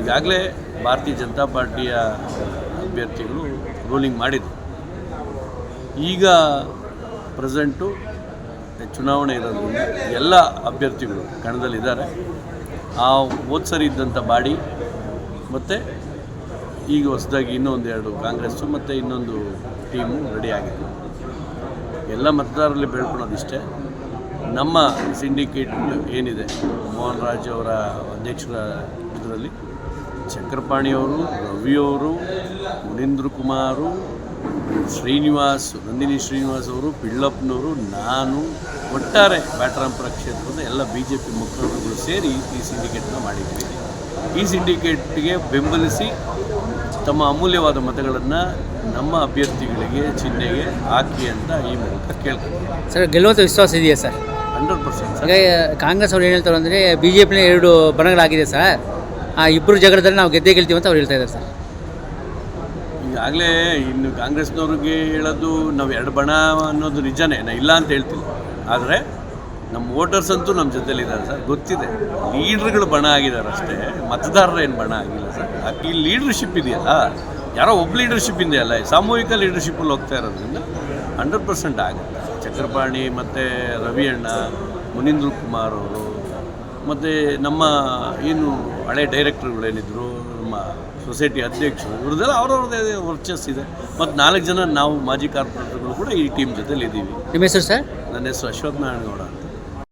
ಈಗಾಗಲೇ ಭಾರತೀಯ ಜನತಾ ಪಾರ್ಟಿಯ ಅಭ್ಯರ್ಥಿಗಳು ರೂಲಿಂಗ್ ಮಾಡಿದರು. ಈಗ ಪ್ರೆಸೆಂಟು ಚುನಾವಣೆ ಇರೋದ್ರಿಂದ ಎಲ್ಲ ಅಭ್ಯರ್ಥಿಗಳು ಕಣದಲ್ಲಿದ್ದಾರೆ. ಆ ಹೋದ ಸರಿ ಇದ್ದಂಥ ಬಾಡಿ ಮತ್ತು ಈಗ ಹೊಸದಾಗಿ ಇನ್ನೊಂದು ಎರಡು ಕಾಂಗ್ರೆಸ್ಸು ಮತ್ತು ಇನ್ನೊಂದು ಟೀಮು ರೆಡಿ ಆಗಿದೆ ಎಲ್ಲ ಮತದಾರರಲ್ಲಿ ಬೇಡ್ಕೊಳೋದಿಷ್ಟೇ. ನಮ್ಮ ಸಿಂಡಿಕೇಟ್ ಏನಿದೆ, ಮೋಹನ್ ರಾಜ್ ಅವರ ಅಧ್ಯಕ್ಷರ ಇದರಲ್ಲಿ ಚಕ್ರಪಾಣಿಯವರು ರವಿಯವರು ಮುನೀಂದ್ರ ಕುಮಾರು, ಶ್ರೀನಿವಾಸ್, ನಂದಿನಿ ಶ್ರೀನಿವಾಸ್ ಅವರು, ಪಿಳ್ಳಪ್ಪನವರು, ನಾನು, ಒಟ್ಟಾರೆ ಬ್ಯಾಟರಾಂಪುರ ಕ್ಷೇತ್ರದ ಎಲ್ಲ ಬಿ ಜೆ ಪಿ ಮುಖಂಡರುಗಳು ಸೇರಿ ಈ ಸಿಂಡಿಕೇಟ್ನ ಮಾಡಿದ್ವಿ ಈ ಸಿಂಡಿಕೇಟ್ಗೆ ಬೆಂಬಲಿಸಿ ತಮ್ಮ ಅಮೂಲ್ಯವಾದ ಮತಗಳನ್ನು ನಮ್ಮ ಅಭ್ಯರ್ಥಿಗಳಿಗೆ, ಚಿಹ್ನೆಗೆ ಹಾಕಿ ಅಂತ ಈ ಮೂಲಕ ಕೇಳ್ತೀನಿ ಸರ್ ಗೆಲ್ಲುವಂಥ ವಿಶ್ವಾಸ ಇದೆಯಾ ಸರ್? ಹಂಡ್ರೆಡ್ ಪರ್ಸೆಂಟ್ ಈಗ ಕಾಂಗ್ರೆಸ್ ಅವ್ರು ಏನು ಹೇಳ್ತಾರೆ ಅಂದರೆ ಬಿ ಜೆ ಪಿನ ಎರಡು ಬಣಗಳಾಗಿದೆ ಸರ್. ಆ ಇಬ್ಬರು ಜಗಳದಲ್ಲಿ ನಾವು ಗೆದ್ದೇ ಗೆಲ್ತೀವಿ ಅಂತ ಅವ್ರು ಹೇಳ್ತಾ ಇದ್ದಾರೆ ಸರ್. ಈಗಾಗಲೇ ಇನ್ನು ಕಾಂಗ್ರೆಸ್ನವ್ರಿಗೆ ಹೇಳೋದು ನಾವು ಎರಡು ಬಣ ಅನ್ನೋದು ನಿಜನೇ ನಾ ಇಲ್ಲ ಅಂತ ಹೇಳ್ತೀನಿ ಆದರೆ ನಮ್ಮ ವೋಟರ್ಸ್ ಅಂತೂ ನಮ್ಮ ಜೊತೆಲಿದ್ದಾರೆ ಸರ್. ಗೊತ್ತಿದೆ ಲೀಡ್ರ್ಗಳು ಬಣ ಆಗಿದ್ದಾರೆ ಅಷ್ಟೇ ಮತದಾರರು ಏನು ಬಣ ಆಗಿಲ್ಲ ಸರ್. ಈ ಲೀಡರ್ಶಿಪ್ ಇದೆಯಲ್ಲ ಯಾರೋ ಒಬ್ಬ ಲೀಡರ್ಶಿಪ್ ಇದೆಯಲ್ಲ ಸಾಮೂಹಿಕ ಲೀಡರ್ಶಿಪ್ಪಲ್ಲಿ ಹೋಗ್ತಾ ಇರೋದ್ರಿಂದ ಹಂಡ್ರೆಡ್ ಪರ್ಸೆಂಟ್ ಆಗುತ್ತೆ. ಚಕ್ರಪಾಣಿ ಮತ್ತು ರವಿ ಅಣ್ಣ ಮುನೀಂದ್ರ ಕುಮಾರ್ ಅವರು ಮತ್ತು ನಮ್ಮ ಏನು ಹಳೆ ಡೈರೆಕ್ಟರ್ಗಳೇನಿದ್ರು ನಮ್ಮ ಸೊಸೈಟಿ ಅಧ್ಯಕ್ಷರು ಇವ್ರದ್ದೆಲ್ಲ ಅವ್ರವ್ರದ್ದೇ ಇದೆ. ಮತ್ತು ನಾಲ್ಕು ಜನ ನಾವು ಮಾಜಿ ಕಾರ್ಪೊರೇಟರ್ಗಳು ಕೂಡ ಈ ಟೀಮ್ ಜೊತೆಲಿ ಇದ್ದೀವಿ ನಿಮ್ಮ ಹೆಸರು ಸರ್? ನನ್ನ ಹೆಸರು ಅಶ್ವಥ್ ನಾರಾಯಣಗೌಡ ಅಂತ.